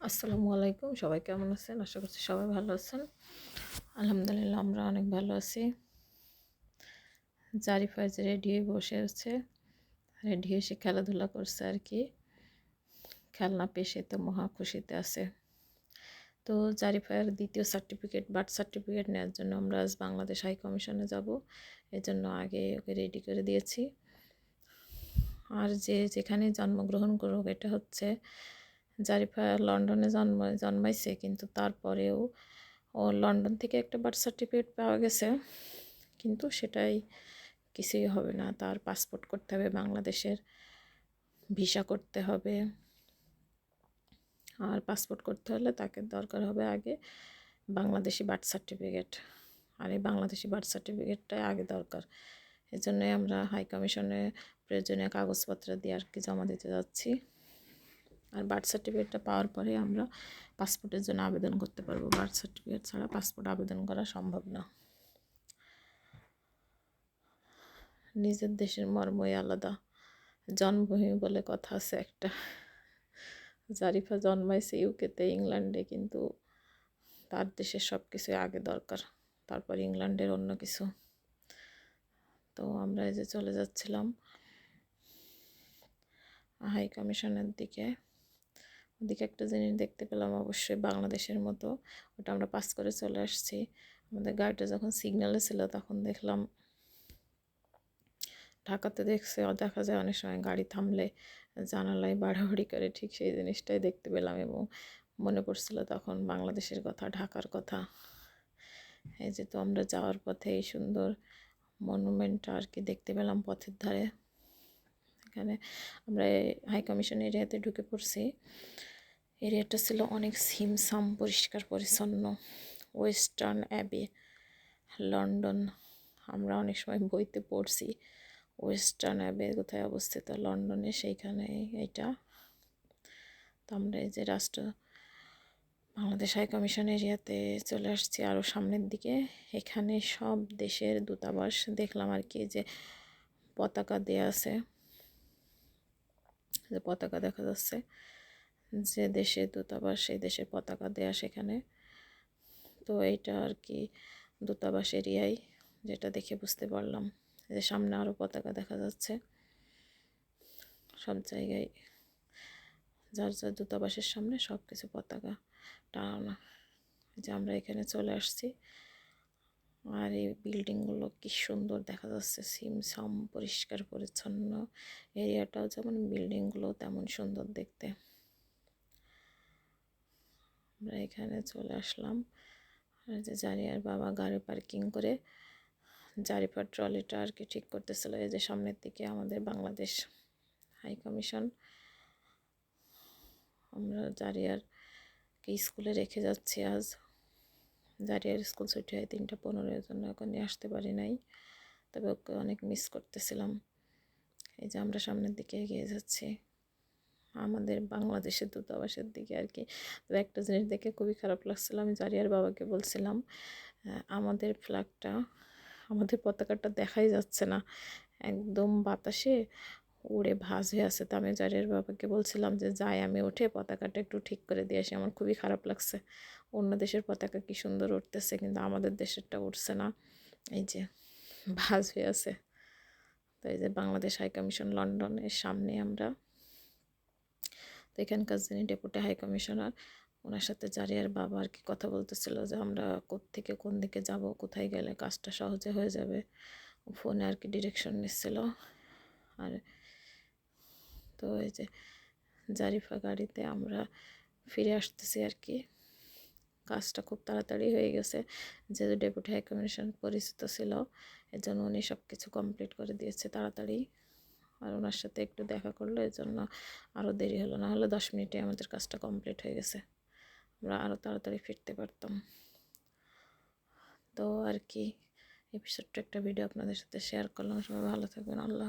আসসালামু আলাইকুম। সবাই কেমন আছেন? আশা করছি সবাই ভালো আছেন। আলহামদুলিল্লাহ, আমরা অনেক ভালো আছি। জারিফাজ রেডি হয়ে বসে আছে, রেডি হয়ে সে খেলাধুলা করছে আর কি। খেলনা পেশে তো মহা খুশিতে আছে। তো জারিফায়ের দ্বিতীয় সার্টিফিকেট বার্থ সার্টিফিকেট নেওয়ার জন্য আমরা আজ বাংলাদেশ হাই কমিশনে যাব। এই জন্য আগে ওকে রেডি করে দিয়েছি। আর যে যেখানে জন্মগ্রহণ করুক, এটা হচ্ছে জারিফা লন্ডনে জন্ম, জন্মাইছে, কিন্তু তারপরেও ও লন্ডন থেকে একটা বার্থ সার্টিফিকেট পাওয়া গেছে। কিন্তু সেটাই কিছুই হবে না। তার পাসপোর্ট করতে হবে, বাংলাদেশের ভিসা করতে হবে। আর পাসপোর্ট করতে হলে তাকে দরকার হবে আগে বাংলাদেশি বার্থ সার্টিফিকেট আর এই বাংলাদেশি বার্থ সার্টিফিকেটটাই আগে দরকার। এই জন্যই আমরা হাই কমিশনে প্রয়োজনীয় কাগজপত্র দিয়ে আর কি জমা দিতে যাচ্ছি। আর বার্থ সার্টিফিকেটটা পাওয়ার পরে আমরা পাসপোর্টের জন্য আবেদন করতে পারব। বার্থ সার্টিফিকেট ছাড়া পাসপোর্ট আবেদন করা সম্ভব না। নিজের দেশের মর্মই আলাদা। জন্মভূমি বলে কথা আছে একটা। জারিফা জন্মাইছে ইউকেতে ইংল্যান্ডে কিন্তু তার দেশের সব কিছুই আগে দরকার। তারপর ইংল্যান্ডের অন্য কিছু। তো আমরা এই যে চলে যাচ্ছিলাম। হাই কমিশনের দিকে। ওদিকে একটা জিনিস দেখতে পেলাম অবশ্যই বাংলাদেশের মতো। ওটা আমরা পাস করে চলে আসছি। আমাদের গাড়িটা যখন সিগন্যালে ছিল তখন দেখলাম ঢাকাতে দেখছে দেখা যায় অনেক সময় গাড়ি থামলে জানালায় বাড়াবাড়ি করে ঠিক সেই জিনিসটাই দেখতে পেলাম এবং মনে পড়ছিল তখন বাংলাদেশের কথা, ঢাকার কথা। এই যে তো আমরা যাওয়ার পথে এই সুন্দর মনুমেন্টটা আর কি দেখতে পেলাম পথের ধারে। এখানে আমরা হাই কমিশন এরিয়াতে ঢুকে পড়ছি। এরিয়াটা ছিল অনেক সিমসাম, পরিষ্কার, পরিচ্ছন্ন। ওয়েস্টার্ন অ্যাবে লন্ডন আমরা অনেক সময় বইতে পড়ছি ওয়েস্টার্ন অ্যাবে কোথায় অবস্থিত লন্ডনে সেইখানে এটা তো আমরা এই যে রাষ্ট্র, বাংলাদেশ হাই কমিশন এরিয়াতে চলে আসছি আরও সামনের দিকে। এখানে সব দেশের দূতাবাস দেখলাম আর কি, যে পতাকা দেয়া আছে। যে পতাকা দেখা যাচ্ছে। যে দেশে দূতাবাস সেই দেশের পতাকা দেয়া সেখানে। তো এইটা আর কি দূতাবাস এরিয়াই, যেটা দেখে বুঝতে পারলাম। যে সামনে আরও পতাকা দেখা যাচ্ছে। সব জায়গায় যার যার দূতাবাসের সামনে সব কিছু পতাকা টানানো যে আমরা এখানে চলে আসছি। আর এই বিল্ডিংগুলো কি সুন্দর দেখা যাচ্ছে। সিমসাম পরিষ্কার পরিচ্ছন্ন। এরিয়াটাও যেমন বিল্ডিংগুলো তেমন সুন্দর দেখতে। আমরা এখানে চলে আসলাম। আর যে জারিয়ার বাবা গাড়ি পার্কিং করে জারিপার ট্রলিটা আর কি ঠিক করতেছিল। এই যে সামনের দিকে আমাদের বাংলাদেশ হাই কমিশন আমরা জারিয়ার জারিয়ারকে স্কুলে রেখে যাচ্ছি আজ। জারিয়ার স্কুল ছুটি হয় তিনটা পনেরোর জন্য এখন আসতে পারি নাই। তবে ওকে অনেক মিস করতেছিলাম। এই যে আমরা সামনের দিকে এগিয়ে যাচ্ছি। আমাদের বাংলাদেশের দূতাবাসের দিকে আর কি। তো একটা জিনিস দেখে খুবই খারাপ লাগছিল, আমি জারিয়ার বাবাকে বলছিলাম আমাদের ফ্ল্যাগটা আমাদের পতাকাটা দেখাই যাচ্ছে না। একদম বাতাসে উড়ে ভাজ হয়ে আছে। তো আমি জারিয়ার বাবাকে বলছিলাম যে, যাই, আমি উঠে পতাকাটা একটু ঠিক করে দিয়ে আসি। আমার খুবই খারাপ লাগছে। অন্য দেশের পতাকা কি সুন্দর উঠতেছে, কিন্তু আমাদের দেশেরটা উঠছে না। এই যে ভাজ হয়ে আছে। তো এই যে বাংলাদেশ হাই কমিশন লন্ডনের সামনে আমরা। তো এখানকার যিনি ডেপুটি হাই কমিশনার ওনার সাথে জারিয়ার বাবা আর কি কথা বলতেছিল যে, আমরা থেকে কোন দিকে যাব, কোথায় গেলে কাজটা সহজে হয়ে যাবে? ফোনে আর কি ডিরেকশন নিচ্ছিল। আর তো এই যে জারিফা গাড়িতে আমরা ফিরে আসতেছি আর কি। কাজটা খুব তাড়াতাড়ি হয়ে গেছে। যেহেতু ডেপুটি হাই কমিশন পরিচিত ছিল এর জন্য উনি সব কিছু কমপ্লিট করে দিয়েছে তাড়াতাড়ি। আর ওনার সাথে একটু দেখা করল এর জন্য আরও দেরি হলো। না হলে দশ মিনিটে আমাদের কাজটা কমপ্লিট হয়ে গেছে। আমরা আরও তাড়াতাড়ি ফিরতে পারতাম। তো আর কি এপিসোডটা একটা ভিডিও আপনাদের সাথে শেয়ার করলাম। সবাই ভালো থাকবেন। আল্লাহ